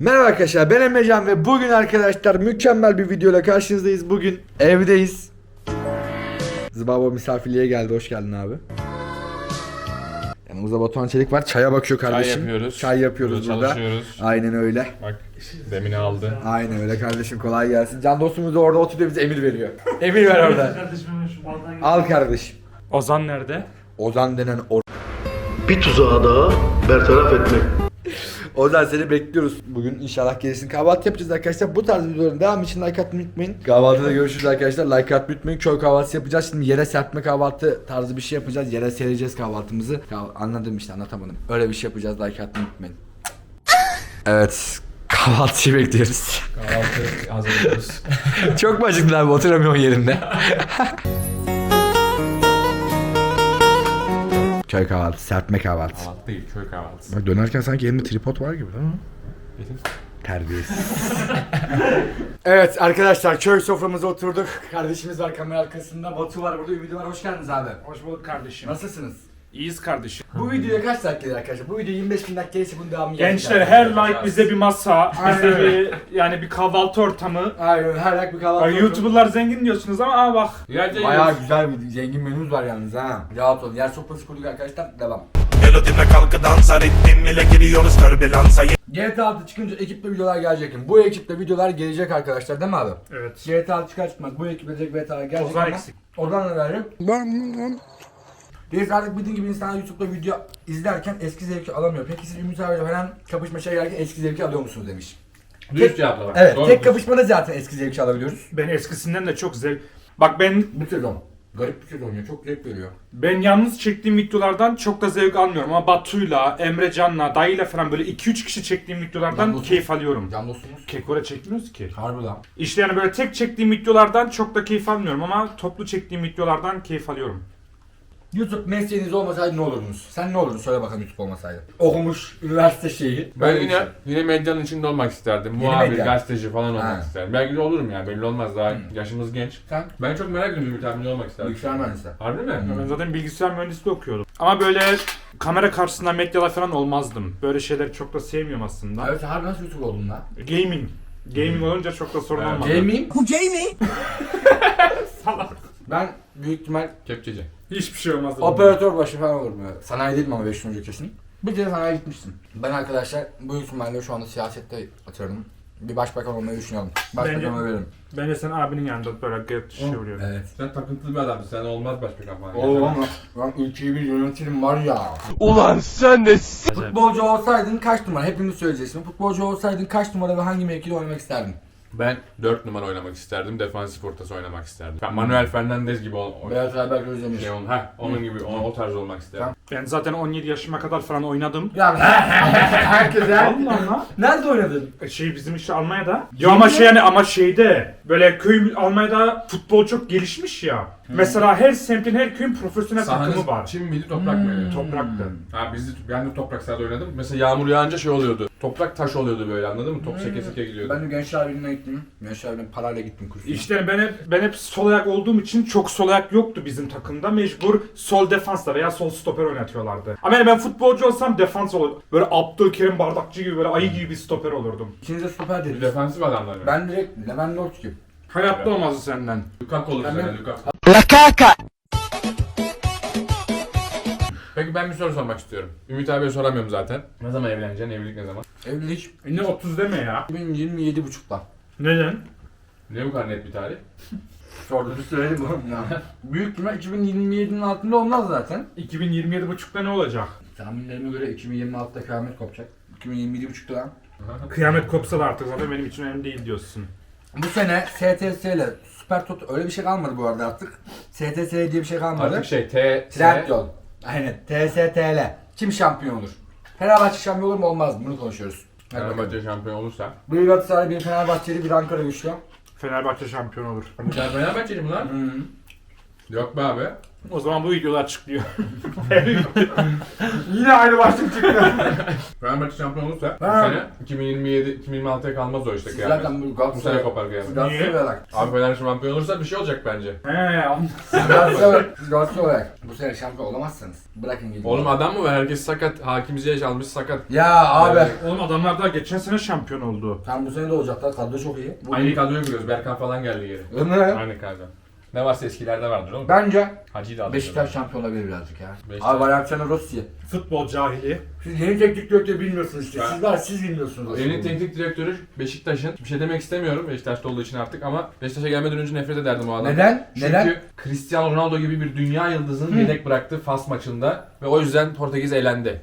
Merhaba arkadaşlar ben Emrecan ve bugün arkadaşlar mükemmel bir videoyla karşınızdayız. Bugün evdeyiz. Zıbaba misafirliğe geldi. Hoş geldin abi. Yanımızda Batuhan Çelik var. Çaya bakıyor kardeşim. yapıyoruz. Çay yapıyoruz Burada burada. çalışıyoruz. Aynen öyle. Bak zemini aldı. Aynen öyle kardeşim kolay gelsin. Can dostumuz da orada oturuyor bize emir veriyor. emir ver orada. Al kardeşim. Ozan nerede? Ozan denen o bir tuzağı daha bertaraf etmek Ozan seni bekliyoruz. Bugün inşallah gelirsin. Kahvaltı yapacağız arkadaşlar. Bu tarz videoların devamı için like atmayı unutmayın. Kahvaltıda görüşürüz arkadaşlar. Like atmayı unutmayın. Köy kahvaltısı yapacağız. Şimdi yere serpme kahvaltı tarzı bir şey yapacağız. Yere sereceğiz kahvaltımızı. Kah- anladım işte anlatamadım. Öyle bir şey yapacağız. Like atmayı unutmayın. Evet. Kahvaltıyı bekliyoruz. Kahvaltı hazırlıyoruz. Çok mu acıktın abi? Oturamıyorsun yerinde. Köy kahvaltısı, serpme kahvaltısı. Kahvaltı değil, köy kahvaltısı. Bak dönerken sanki elimde tripod var gibi değil mi? Terbiyesiz. evet arkadaşlar köy soframıza oturduk. Kardeşimiz var kamera arkasında. Batu var burada, Ümidi var. Hoş geldiniz abi. Hoş bulduk kardeşim. Nasılsınız? İyiyiz kardeşim. Bu videoya kaç like gelir arkadaşlar? Bu video 25 bin like gelirse bunun devamı Gençler gelecek. her like bize bir masa, bize bir yani bir kahvaltı ortamı. Aynen her like bir kahvaltı. Bak, YouTuber'lar zengin diyorsunuz ama aa bak. Bayağı güzel bir zengin menümüz var yalnız ha. Rahat olun. Yer sofrası kurduk arkadaşlar. Devam. Melodime kalkı dansa ritmim ile giriyoruz türbülansa GTA 6 çıkınca ekiple videolar gelecek. Bu ekiple videolar gelecek arkadaşlar değil mi abi? Evet. GTA 6 çıkar çıkmaz bu ekiple direkt GTA gelecek Ozan ama eksik. Ozan da verecek. Biz artık bildiğin gibi insanlar YouTube'da video izlerken eski zevki alamıyor. Peki siz Ümit abiyle falan kapışmaşa gelirken eski zevki alıyor musunuz demiş. Dürüst cevapla bak. Evet Doğru tek kapışmada zaten eski zevki alabiliyoruz. Ben eskisinden de çok zevk... Bak ben Bu sezon. Garip bir sezon ya çok zevk veriyor. ben yalnız çektiğim videolardan çok da zevk almıyorum ama Batu'yla, Emrecan'la, dayıyla falan böyle 2-3 kişi çektiğim videolardan Yalnız- keyif alıyorum. Can dostumuz. Kekore çekmiyoruz ki. Harbi lan. İşte yani böyle tek çektiğim videolardan çok da keyif almıyorum ama toplu çektiğim videolardan keyif alıyorum. YouTube mesleğiniz olmasaydı ne olurdunuz? Sen ne olurdun söyle bakalım YouTube olmasaydı. Okumuş, üniversite şeyi. Ben Böyle bir yine şey. yine medyanın içinde olmak isterdim. Muhabir, medya. gazeteci falan olmak Ha. isterdim. Belki de olurum ya belli olmaz daha yaşımız genç. Sen Ben çok merak ediyorum abi ne olmak isterdim. bilgisayar mühendisi. Harbi mi? Ben zaten bilgisayar mühendisliği okuyordum. Ama böyle kamera karşısında medyalar falan olmazdım. Böyle şeyleri çok da sevmiyorum aslında. Evet harbi nasıl YouTube oldun lan? Gaming. Gaming olunca çok da sorun Evet. olmadı. Gaming. Salak. Ben büyük ihtimal Kepçeci. Hiçbir şey olmaz. operatör başı falan olurum ya. Sanayi değilim ama 5 önce kesin. Bir kere sanayiye gitmiştim. Ben arkadaşlar büyük ihtimalle şu anda siyasette atıyorum. Bir başbakan olmayı düşünüyorum. Başbakan Bence- olabilirim. Bence sen abinin yanında böyle gayet şey oluyor. Evet. Sen takıntılı bir adamsın. Sen olmaz başbakan falan. Oğlum ama ben ülkeyi bir yönetirim var ya. ulan sen de Futbolcu olsaydın kaç numara? Hepimiz söyleyeceğiz. şimdi. Futbolcu olsaydın kaç numara ve hangi mevkide oynamak isterdin? Ben 4 numara oynamak isterdim. Defansif ortası oynamak isterdim. Ben Manuel Fernandez gibi ol, o- Beyaz Alper Özdemir. şey ol, ha, onun gibi o, o tarz olmak isterdim. Ben zaten 17 yaşıma kadar falan oynadım. Ya herkes her... Allah lan. Nerede oynadın? E, Şey bizim işte Almanya'da. Ya ama şey yani ama şeyde böyle köy Almanya'da futbol çok gelişmiş ya. Mesela her semtin her köyün profesyonel takımı var. Çim miydi toprak mıydı? Topraktı. Ha biz de, ben de toprak sahada oynadım. Mesela yağmur yağınca şey oluyordu. Toprak taş oluyordu böyle anladın mı? Top seke seke gidiyordu. Ben de Gençler Birliği'ne gittim. Gençler Birliği'ne parayla gittim kursuna. İşte ben hep, ben hep sol ayak olduğum için çok sol ayak yoktu bizim takımda. Mecbur sol defansla veya sol stoper oynatıyorlardı. Ama yani ben futbolcu olsam defans olur. Böyle Abdülkerim Bardakçı gibi böyle ayı gibi bir stoper olurdum. İkiniz de stoper dediniz. defansif adamlar mı? Ben direkt Lewandowski. Hayatta olmazdı senden. Lukaku olur Ben Lukaku. Peki ben bir soru sormak istiyorum. Ümit abiye soramıyorum zaten. Ne zaman evleneceksin? Evlilik ne zaman? Evlilik E ne 30 deme ya. 2027 buçukta. Neden? Ne bu kadar net bir tarih? Sorduğunu söyledim oğlum ya. Büyük ihtimal 2027'nin altında olmaz zaten. 2027 buçukta ne olacak? Tahminlerime göre 2026'da kıyamet kopacak. 2027 buçukta lan. Kıyamet kopsa da artık zaten benim için önemli değil diyorsun. Bu sene STS ile Süper Toto öyle bir şey kalmadı bu arada artık. STS diye bir şey kalmadı. Artık şey T, Trendyol. Aynen. TSTL. Kim şampiyon olur? Fenerbahçe şampiyon olur mu olmaz mı? Bunu konuşuyoruz. Hadi bakalım. Fenerbahçe şampiyon olursa. Bir Galatasaray, bir Fenerbahçeli, bir Ankara güçlü. Fenerbahçe şampiyon olur. Sen Fenerbahçeli mi lan? Hı. Yok be abi. O zaman bu videolar çıkıyor. Yine aynı başlık çıktı. Fenerbahçe şampiyon olursa bu Ha. sene 2027 2026'ya kalmaz o işte kıyamet. Zaten bu Bu sene Galatasaray kopar kıyamet. Galatasaray olarak. Abi Fenerbahçe şampiyon olursa bir şey olacak bence. He, am- Siz Galatasaray siz Galatasaray olarak bu sene şampiyon olamazsınız. Bırakın gidin. Oğlum adam mı var? Herkes sakat. Hakim Ziyech almış sakat. Ya abi. Evet. Oğlum adamlar daha geçen sene şampiyon oldu. Tam bu sene de olacaklar. Kadro çok iyi. Bu Aynı kadroyu kuruyoruz. Berkan falan geldi geri. Aynı kadro. Ne varsa eskilerde vardır oğlum. Bence Hacı'yı da. Beşiktaş şampiyon olabilir birazcık ya. Beşiktaş. Abi Valentino Rossi. Futbol cahili. Siz yeni teknik direktör bilmiyorsunuz işte. Siz var siz bilmiyorsunuz. Yeni teknik direktörü Beşiktaş'ın. Bir şey demek istemiyorum Beşiktaş'ta olduğu için artık ama Beşiktaş'a gelmeden önce nefret ederdim o adamdan. Neden? Çünkü Neden? Cristiano Ronaldo gibi bir dünya yıldızını yedek bıraktı Fas maçında ve o yüzden Portekiz elendi.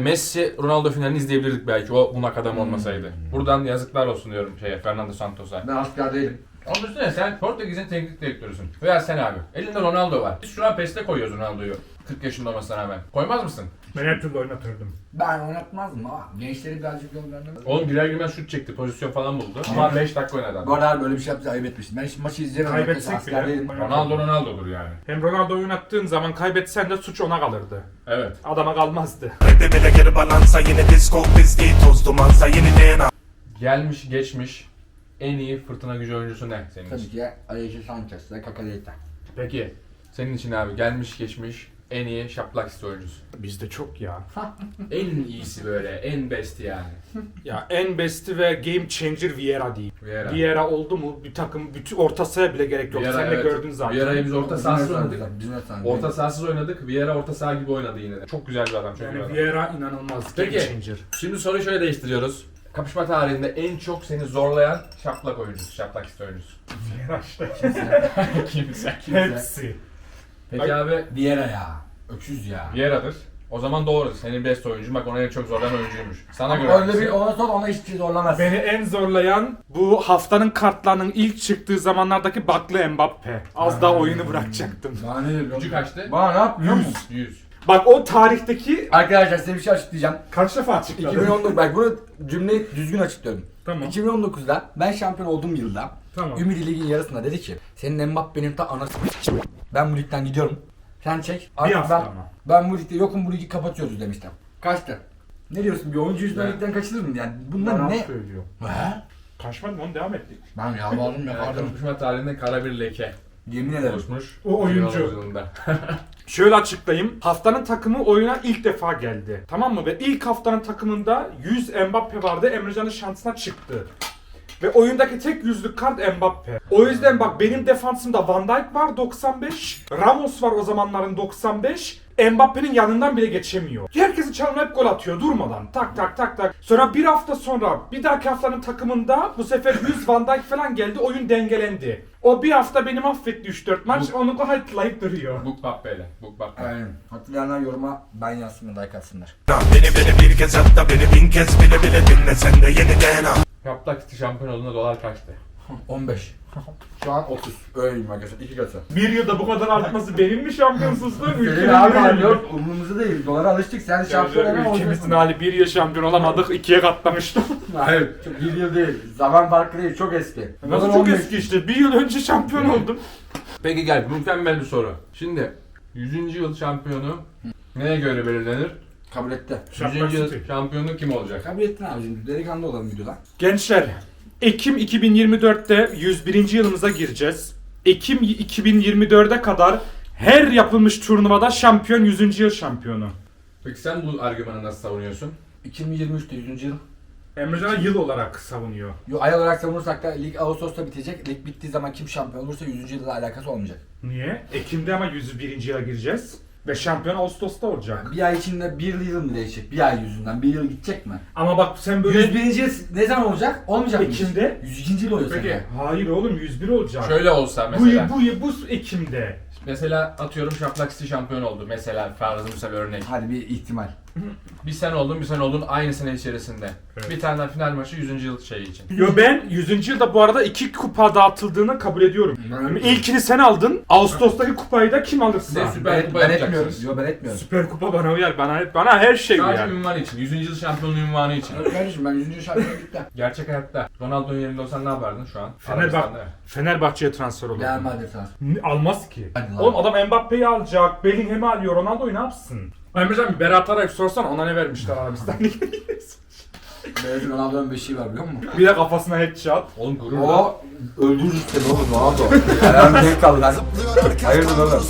Messi Ronaldo finalini izleyebilirdik belki o bunak adam olmasaydı. Buradan yazıklar olsun diyorum şeye Fernando Santos'a. Ben asker değilim. Onun üstüne sen Portekiz'in teknik direktörüsün. Veya sen abi. Elinde Ronaldo var. Biz şu an PES'te koyuyoruz Ronaldo'yu. 40 yaşında olmasına rağmen. Koymaz mısın? Ben her türlü oynatırdım. Ben oynatmazdım ama gençleri birazcık yol vermem. Oğlum girer girmez şut çekti. Pozisyon falan buldu. Ama 5 dakika oynadı adam. Bu arada abi böyle bir şey yaptı ayıp etmiştim. Ben hiç maçı izleyemem. Kaybetsek bile. değilim. Ronaldo Ronaldo'dur yani. Hem Ronaldo oynattığın zaman kaybetsen de suç ona kalırdı. Evet. Adama kalmazdı. Rap'e bile geri balansa yine disco biz değil toz dumansa yeni DNA Gelmiş geçmiş en iyi fırtına gücü oyuncusu ne senin Tabii için? ki Alexis Sanchez ile Kakaleta. Peki senin için abi gelmiş geçmiş en iyi şaplak isti oyuncusu. Bizde çok ya. En iyisi böyle en best yani. Ya en besti ve game changer Vieira değil. Vieira. Vieira oldu mu bir takım bütün orta sahaya bile gerek yok. Vieira, Sen de evet. gördün zaten. Vieira'yı biz orta sahasız oynadık. Orta sahasız oynadık. Vieira orta saha gibi oynadı yine de. Çok güzel bir adam. Çok iyi Yani adam. Vieira inanılmaz game Peki. changer. Şimdi soruyu şöyle değiştiriyoruz. Kapışma tarihinde en çok seni zorlayan şaplak oyuncusu, şaplak isti oyuncusu. Vieira işte. Kimse. Hepsi. Peki abi Vieira ya. Öküz ya. Vieira'dır. O zaman doğru. Senin best oyuncun. Bak ona en çok zorlayan oyuncuymuş. Sana göre. Öyle hangisi? bir ona sor ona hiçbir şey zorlamaz. Beni en zorlayan bu haftanın kartlarının ilk çıktığı zamanlardaki Baklı Mbappe. Az daha oyunu bırakacaktım. Bana ne? Gücü kaçtı? Bana ne yapıyor musun? 100. 100. Bak o tarihteki Arkadaşlar size bir şey açıklayacağım. kaç defa açıkladım? 2019 bak bunu cümleyi düzgün açıklıyorum. Tamam. 2019'da ben şampiyon olduğum yılda Tamam. Ümidi Lig'in yarısında dedi ki senin Mbappe'nin ta anası ben bu ligden gidiyorum. Sen çek. Artık hafta ben, ama. ben bu ligde yokum bu ligi kapatıyoruz demiştim. Kaçtı? Ne diyorsun bir oyuncu yüzünden ligden kaçılır mı yani? Bunlar ne? söylüyor. He? Kaçmadım onu devam ettik. Ben yalvardım yapardım. Kapışma tarihinde kara bir leke Yemin ederim. oluşmuş. O oyuncu. 2019 yılında. Şöyle açıklayayım. Haftanın takımı oyuna ilk defa geldi. Tamam mı? Ve ilk haftanın takımında 100 Mbappe vardı. Emrecan'ın şansına çıktı. Ve oyundaki tek yüzlük kart Mbappe. O yüzden bak benim defansımda Van Dijk var 95. Ramos var o zamanların 95. Mbappe'nin yanından bile geçemiyor. Herkesi çalımlayıp gol atıyor durmadan. Tak tak tak tak. Sonra bir hafta sonra bir dahaki haftanın takımında bu sefer 100 Van Dijk falan geldi. Oyun dengelendi. O bir hafta beni mahvetti 3-4 maç. Onu hatırlayıp duruyor. Buk Bappe'yle. Buk Bappe. Aynen. Hatırlayanlar yoruma ben yazsın like atsınlar. Beni beni bir kez hatta beni bin kez bile bile dinle sen de yeni DNA isti şampiyon olduğunda dolar kaçtı? 15. Şu an 30. Öyleyim arkadaşlar. iki katı. Bir yılda bu kadar artması benim mi şampiyonsuzluğum? Senin Ülkemin abi abi yok. Umurumuzda değil. Dolara alıştık. Sen şampiyon hemen Ülkemizin olacaksın. hali bir yıl şampiyon olamadık ikiye katlamıştım. Hayır. Çok bir yıl değil. Zaman farkı değil. Çok eski. Nasıl Dolar çok 15. eski işte. Bir yıl önce şampiyon oldum. Peki gel mükemmel bir soru. Şimdi 100. yıl şampiyonu neye göre belirlenir? Kabul etti. 100. yıl şampiyonu kim olacak? Kabul ettin abicim. Delikanlı olalım videoda. Gençler, Ekim 2024'te 101. yılımıza gireceğiz. Ekim 2024'e kadar her yapılmış turnuvada şampiyon 100. yıl şampiyonu. Peki sen bu argümanı nasıl savunuyorsun? 2023'te 100. yıl. Emrecan yıl olarak savunuyor. Yo, ay olarak savunursak da lig Ağustos'ta bitecek. Lig bittiği zaman kim şampiyon olursa 100. yılla alakası olmayacak. Niye? Ekim'de ama 101. yıla gireceğiz. Ve şampiyon Ağustos'ta olacak. Bir ay içinde bir yıl mı değişecek? Bir ay yüzünden. Bir yıl gidecek mi? Ama bak sen böyle... 101. yıl ne zaman olacak? Olmayacak mı? Ekim'de. 100. yıl oluyor Peki. sene. Hayır oğlum 101 olacak. Şöyle olsa bu, mesela. yıl, bu, yıl, bu Ekim'de. Mesela atıyorum şaplak isti şampiyon oldu. Mesela farzı misal örnek. Hadi bir ihtimal. Bir sene oldun bir sene oldun aynı sene içerisinde. Evet. Bir tane daha final maçı 100. yıl şeyi için. Yo ben 100. yılda bu arada iki kupa dağıtıldığını kabul ediyorum. İlkini sen aldın. Ağustos'taki kupayı da kim alırsa. Ne süper Ben, kupa ben yapacaksınız. etmiyorum. Yo ben etmiyorum. Süper kupa bana uyar. Bana bana her şey Sadece uyar. ünvan için. 100. yıl şampiyonluğu ünvanı için. Kardeşim ben 100. şampiyonu bitti. Gerçek hayatta. Ronaldo'nun yerinde olsan ne yapardın şu an? Fenerbahçe- Arabistan'da. Fenerbahçe'ye transfer olur. Real Madrid. N- Almaz ki. Hadi lan. Oğlum adam Mbappe'yi alacak, Bellingham'i alıyor, Ronaldo'yu ne yapsın? Emrecan bir Berat Arayıp sorsan ona ne vermişler Arabistan'da. Böyle Ronaldo'nun beşiği var biliyor musun? bir de kafasına headshot. Oğlum gurur lan. O öldürür seni oğlum Ronaldo. Ayağım denk kaldı lan. Hayırdır oğlum?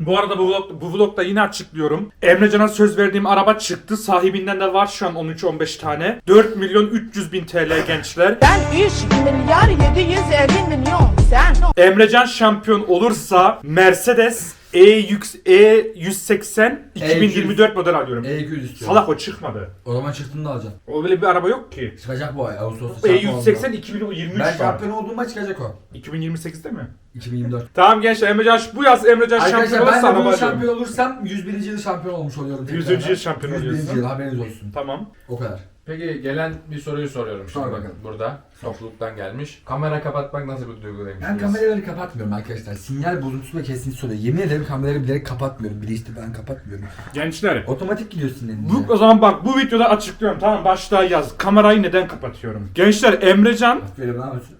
Bu arada bu, vlog, bu vlogda yine açıklıyorum. Emrecan'a söz verdiğim araba çıktı. Sahibinden de var şu an 13-15 tane. 4 milyon 300 bin TL gençler. Ben 3 milyar 750 milyon sen. Emrecan şampiyon olursa Mercedes E, yüks, e 180 2024 model alıyorum. E200 istiyorum. Salak o çıkmadı. O zaman çıktığını da alacağım. O böyle bir araba yok ki. Çıkacak bu ay Ağustos'ta. E şampiyon 180 oldu. 2023 Ben var. şampiyon olduğumda çıkacak o. 2028'de mi? 2024. Tamam gençler Emrecan bu yaz Emrecan şampiyon Arkadaşlar olursa ben de araba alıyorum. şampiyon olursam 101. yıl şampiyon olmuş oluyorum. 100. tekrardan. yıl şampiyon 101. oluyorsun. yıl haberiniz olsun. Tamam. O kadar. Peki gelen bir soruyu soruyorum Sor şimdi bakalım. burada. Topluluktan gelmiş. Kamera kapatmak nasıl bir duygu demiş. Ben kameraları kapatmıyorum arkadaşlar. Sinyal bozuntusu ve kesinti oluyor. Yemin ederim kameraları bilerek kapatmıyorum. Bilinçli ben kapatmıyorum. Gençler. Otomatik gidiyor sinirlenince. Bu, o zaman bak bu videoda açıklıyorum tamam başlığa yaz. Kamerayı neden kapatıyorum? Gençler Emrecan ne yapıyorsun?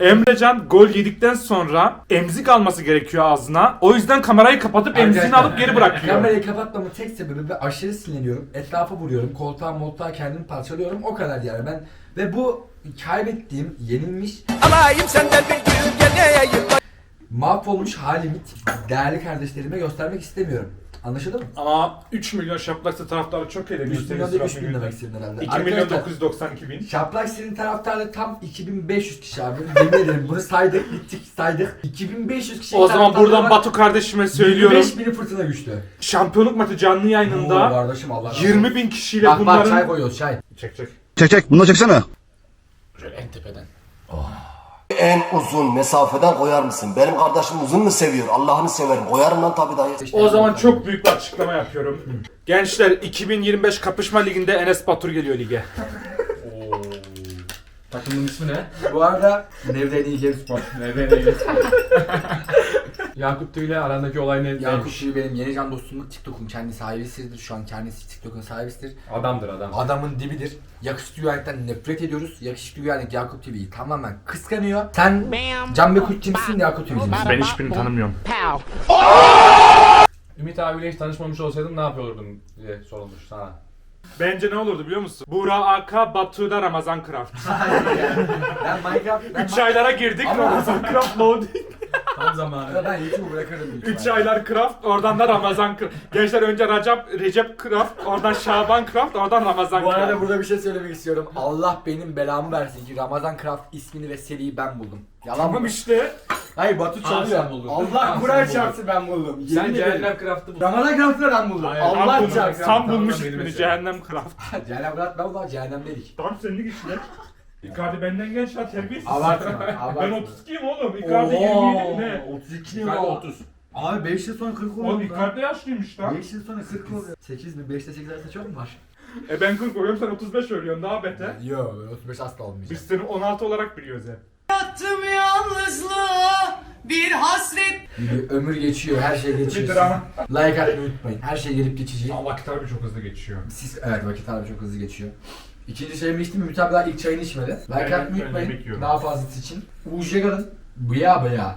Emrecan gol yedikten sonra emzik alması gerekiyor ağzına. O yüzden kamerayı kapatıp emziğini Arkadaşlar, alıp geri bırakıyor. Kamerayı kapatmamın tek sebebi ben aşırı sinirleniyorum. Etrafa vuruyorum. Koltuğa moltuğa kendimi parçalıyorum. O kadar yani ben. Ve bu kaybettiğim, yenilmiş mahvolmuş halimi değerli kardeşlerime göstermek istemiyorum. Anlaşıldı mı? Ama 3 milyon şaplaklı taraftarı çok ele 3 milyon değil 3 bin demek istedim herhalde. 2 milyon Arkadaşlar, 992 bin. Şaplak senin taraftarı tam 2500 kişi abi. Yemin ederim bunu saydık bittik saydık. 2500 kişi. O zaman buradan Batu kardeşime söylüyorum. 25 bini fırtına güçlü. Şampiyonluk maçı canlı Oo, yayınında kardeşim Allah razı 20 olsun. bin kişiyle Bak bak çay bunların... koyuyoruz çay. Çek çek. Çek çek bunu da çeksene. Şöyle en tepeden. En uzun mesafeden koyar mısın? Benim kardeşim uzun mu seviyor? Allah'ını severim. Koyarım lan tabii dayı. O zaman çok büyük bir açıklama yapıyorum. Gençler 2025 Kapışma Ligi'nde Enes Batur geliyor lige. Oo. Takımın ismi ne? Bu arada Nevden İlgili Spor. Nereye Yakup Tüy ile arandaki olay ne? Yakup neymiş? Benim yeni can dostum. TikTok'un kendi sahibisidir. Şu an kendisi TikTok'un sahibisidir. Adamdır adam. Adamın dibidir. Yakışıklı güvenlikten nefret ediyoruz. Yakışıklı güvenlik Yakup TV'yi tamamen kıskanıyor. Sen Can Bekutçi misin Yakup TV'ci misin? Ben hiçbirini tanımıyorum. Ümit abiyle hiç tanışmamış olsaydın ne yapıyordun diye sorulmuş sana. Bence ne olurdu biliyor musun? Buğra Aka, Batu'da Ramazan Craft. Ben Minecraft... Ben 3 aylara girdik Ama- Ramazan Craft loading. Tam zamanı. Ben YouTube'u bırakırım. büyük 3 ihtimalle. aylar Craft, oradan da Ramazan Craft. Gençler önce Recep, Recep Craft, oradan Şaban Craft, oradan Ramazan Bu arada burada bir şey söylemek istiyorum. Allah benim belamı versin ki Ramazan Craft ismini ve seriyi ben buldum. Yalan Tamam mı? işte. Hayır Batu çalıyor. sen buldun. Allah sen Kur'an çarpsın ben buldum. Sen Yemin ederim. Cehennem Craft'ı buldun. Ramazan Craft'ı da ben buldum. Hayır, Tam Allah bulmuş, çarpsın. tam Tamam, bulmuş benim ismini. Cehennem Craft. Cehennem Craft ben buldum cehennemdedik. Tam senlik işte. Icardi benden genç lan terbiyesiz. Abartma, abartma. Ben 32'yim oğlum. Icardi 27 ne? 32 Icardi 30. Abi 5 yıl sonra 40 Oğlum Icardi yaşlıymış lan. 5 yıl sonra 40 oluyor. 8 mi? 5'te 8 arasında çok mu var? E ben 40 oluyorum sen 35 ölüyorsun daha beter. Yok 35 asla olmayacak. Biz seni 16 olarak biliyoruz hep. Yattım yalnızlığa bir hasret. Bir ömür geçiyor, her şey Bir geçiyor. drama. like atmayı unutmayın. Her şey gelip geçici. Ama vakit harbi çok hızlı geçiyor. Siz evet vakit abi çok hızlı geçiyor. İkinci çayımı içtim. Ümit abi daha ilk çayını içmedi. Like Ben- atmayı ben yemek unutmayın. yiyorum. Daha fazlası için. Ujjagar'ın bıya bıya.